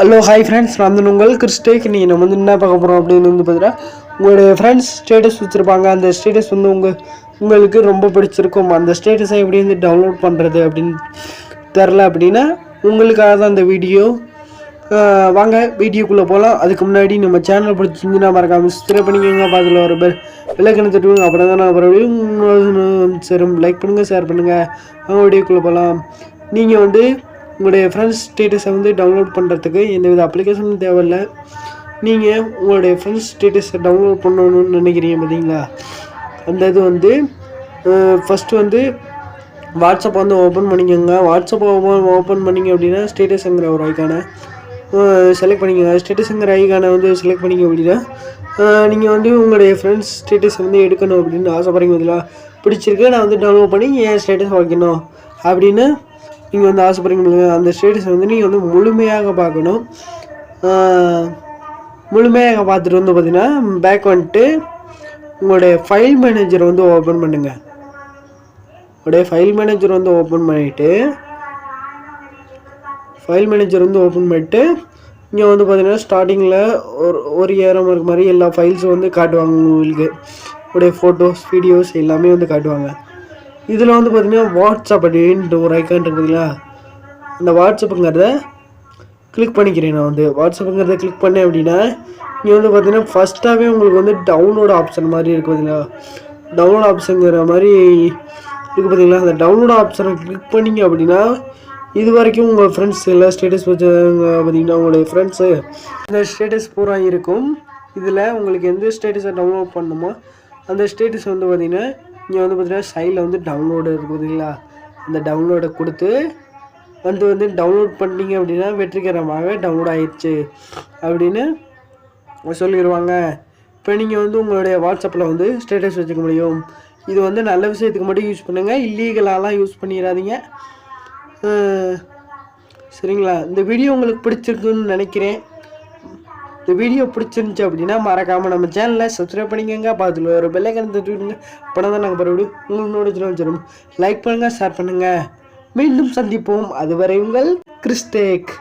Hello hi friends நான் வந்து உங்கள் கிறிஸ்டேக். நீங்கள் நம்ம வந்து என்ன பார்க்க போகிறோம் அப்படின்னு வந்து பார்த்தீங்கன்னா உங்களுடைய ஃப்ரெண்ட்ஸ் ஸ்டேட்டஸ் வச்சுருப்பாங்க. அந்த ஸ்டேட்டஸ் வந்து உங்கள் உங்களுக்கு ரொம்ப பிடிச்சிருக்கும். அந்த ஸ்டேட்டஸை எப்படி வந்து டவுன்லோட் பண்ணுறது அப்படின்னு தெரில அப்படின்னா உங்களுக்காக தான் அந்த வீடியோ வாங்க வீடியோக்குள்ளே போகலாம் அதுக்கு முன்னாடி நம்ம சேனல் பிடிச்சிருந்துன்னா மறக்காம சப்ஸ்கிரைப் பண்ணிக்கோங்க. பார்த்துல ஒரு பெல் விளக்கணை தட்டுவாங்க அப்புறம் தான் நான் அப்புறம் சரி லைக் பண்ணுங்கள் ஷேர் பண்ணுங்கள் வாங்க வீடியோக்குள்ளே போகலாம் நீங்கள் வந்து உங்களுடைய ஃப்ரெண்ட்ஸ் ஸ்டேட்டஸை வந்து டவுன்லோட் பண்ணுறதுக்கு எந்தவித அப்ளிகேஷனும் தேவையில்ல. நீங்கள் உங்களுடைய ஃப்ரெண்ட்ஸ் ஸ்டேட்டஸை டவுன்லோட் பண்ணணும்னு நினைக்கிறீங்க பார்த்தீங்களா அந்த இது வந்து ஃபஸ்ட்டு வந்து வாட்ஸ்அப் வந்து ஓப்பன் பண்ணிக்கோங்க. வாட்ஸ்அப் ஓப்பன் ஓப்பன் பண்ணிங்க அப்படின்னா ஸ்டேட்டஸுங்கிற ஒரு ஐக்கானை செலக்ட் பண்ணிக்கோங்க. ஸ்டேட்டஸுங்கிற ஐக்கானை வந்து செலக்ட் பண்ணிங்க அப்படின்னா நீங்கள் வந்து உங்களுடைய ஃப்ரெண்ட்ஸ் ஸ்டேட்டஸ் வந்து எடுக்கணும் அப்படின்னு ஆசைப்படுறீங்க பதிலாக பிடிச்சிருக்கு நான் வந்து டவுன்லோட் பண்ணி என் ஸ்டேட்டஸ் வைக்கணும் அப்படின்னு நீங்கள் வந்து ஆசைப்படுறீங்க அந்த ஸ்டேட்டஸை வந்து நீங்கள் வந்து முழுமையாக பார்க்கணும். முழுமையாக பார்த்துட்டு வந்து பார்த்தீங்கன்னா பேக் வந்துட்டு உங்களுடைய ஃபைல் மேனேஜர் வந்து ஓப்பன் பண்ணுங்கள் உங்களுடைய ஃபைல் மேனேஜர் வந்து ஓப்பன் பண்ணிவிட்டு ஃபைல் மேனேஜர் வந்து ஓப்பன் பண்ணிட்டு இங்கே வந்து பார்த்தீங்கன்னா ஸ்டார்டிங்கில் ஒரு ஒரு ஏரம் இருக்க மாதிரி எல்லா ஃபைல்ஸும் வந்து காட்டுவாங்க உங்களுக்கு. உடைய ஃபோட்டோஸ் வீடியோஸ் எல்லாமே வந்து காட்டுவாங்க. இதில் வந்து பார்த்திங்கன்னா வாட்ஸ்அப் அப்படின்ட்டு ஒரு ஐக்கான் இருக்கு பார்த்தீங்களா? அந்த வாட்ஸ்அப்புங்கிறத கிளிக் பண்ணிக்கிறேன் நான் வந்து. வாட்ஸ்அப்புங்கிறத கிளிக் பண்ணேன் அப்படின்னா இங்கே வந்து பார்த்திங்கன்னா ஃபஸ்ட்டாகவே உங்களுக்கு வந்து டவுன்லோட் ஆப்ஷன் மாதிரி இருக்குது பார்த்தீங்களா? டவுன்லோட் ஆப்ஷனுங்கிற மாதிரி இருக்குது பார்த்தீங்களா? அந்த டவுன்லோட் ஆப்ஷனை கிளிக் பண்ணிங்க அப்படின்னா இது வரைக்கும் உங்கள் ஃப்ரெண்ட்ஸ் எல்லாம் ஸ்டேட்டஸ் வச்சாங்க பார்த்தீங்கன்னா உங்களுடைய ஃப்ரெண்ட்ஸு இந்த ஸ்டேட்டஸ் பூரா இருக்கும். இதில் உங்களுக்கு எந்த ஸ்டேட்டஸை டவுன்லோட் பண்ணணுமோ அந்த ஸ்டேட்டஸ் வந்து பார்த்திங்கன்னா இங்கே வந்து பார்த்தீங்கன்னா சைடில் வந்து டவுன்லோடு இருக்குது பார்த்தீங்களா அந்த டவுன்லோடை கொடுத்து வந்து வந்து டவுன்லோட் பண்ணீங்க அப்படின்னா வெற்றிகரமாக டவுன்லோட் ஆயிடுச்சு அப்படின்னு சொல்லிடுவாங்க இப்போ நீங்கள் வந்து உங்களுடைய வாட்ஸ்அப்பில் வந்து ஸ்டேட்டஸ் வச்சுக்க முடியும். இது வந்து நல்ல விஷயத்துக்கு மட்டும் யூஸ் பண்ணுங்கள் இல்லீகலாலாம் யூஸ் பண்ணிடாதீங்க. சரிங்களா? இந்த வீடியோ உங்களுக்கு பிடிச்சிருக்குன்னு நினைக்கிறேன். இந்த வீடியோ பிடிச்சிருந்துச்சு அப்படின்னா மறக்காமல் நம்ம சேனலை சப்ஸ்கிரைப் பண்ணிக்கோங்க. பார்த்துல ஒரு பெல்லைக்கன் தட்டுவிடுங்க பணம் தான் நாங்கள் பரவாயில்ல உங்களுக்கு வச்சிடும் லைக் பண்ணுங்கள் ஷேர் பண்ணுங்கள் மீண்டும் சந்திப்போம். அதுவரை உங்கள் கிறிஸ்டேக்.